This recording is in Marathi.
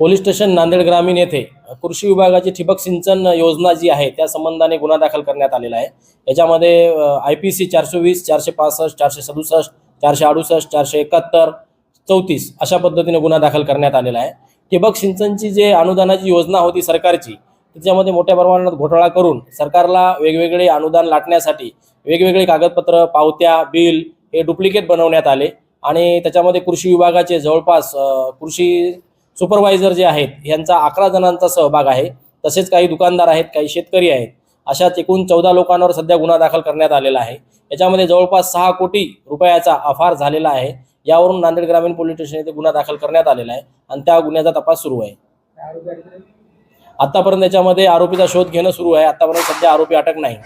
पोलीस स्टेशन नांदेड ग्रामीण येथे कृषी विभागाची ठिबक सिंचन योजना जी आहे त्या संबंधाने गुन्हा दाखल करण्यात आलेला आहे. याच्यामध्ये आय पी सी चारशे वीस चारशे पासष्ट चारशे सदुसष्ट चारशे अडुसष्ट चारशे एकाहत्तर चौतीस अशा पद्धतीने गुन्हा दाखल करण्यात आलेला आहे. ठिबक सिंचनची जे अनुदानाची योजना होती सरकारची त्याच्यामध्ये मोठ्या प्रमाणात घोटाळा करून सरकारला वेगवेगळे अनुदान लाटण्यासाठी वेगवेगळे कागदपत्र पावत्या बिल हे डुप्लिकेट बनवण्यात आले. आणि त्याच्यामध्ये कृषी विभागाचे जवळपास कृषी सुपरवायझर जे आहेत यांचा अकरा जणांचा सहभाग आहे. तसेच काही दुकानदार आहेत काही शेतकरी आहेत. अशा एकूण चौदा लोकांवर सध्या गुन्हा दाखल करण्यात आलेला आहे. याच्यामध्ये जवळपास सहा कोटी रुपयाचा अफार झालेला आहे. यावरून नांदेड ग्रामीण पोलीस स्टेशन येथे गुन्हा दाखल करण्यात आलेला आहे आणि त्या गुन्ह्याचा तपास सुरू आहे. आतापर्यंत याच्यामध्ये आरोपीचा शोध घेणं सुरू आहे. आतापर्यंत सध्या आरोपी अटक नाही.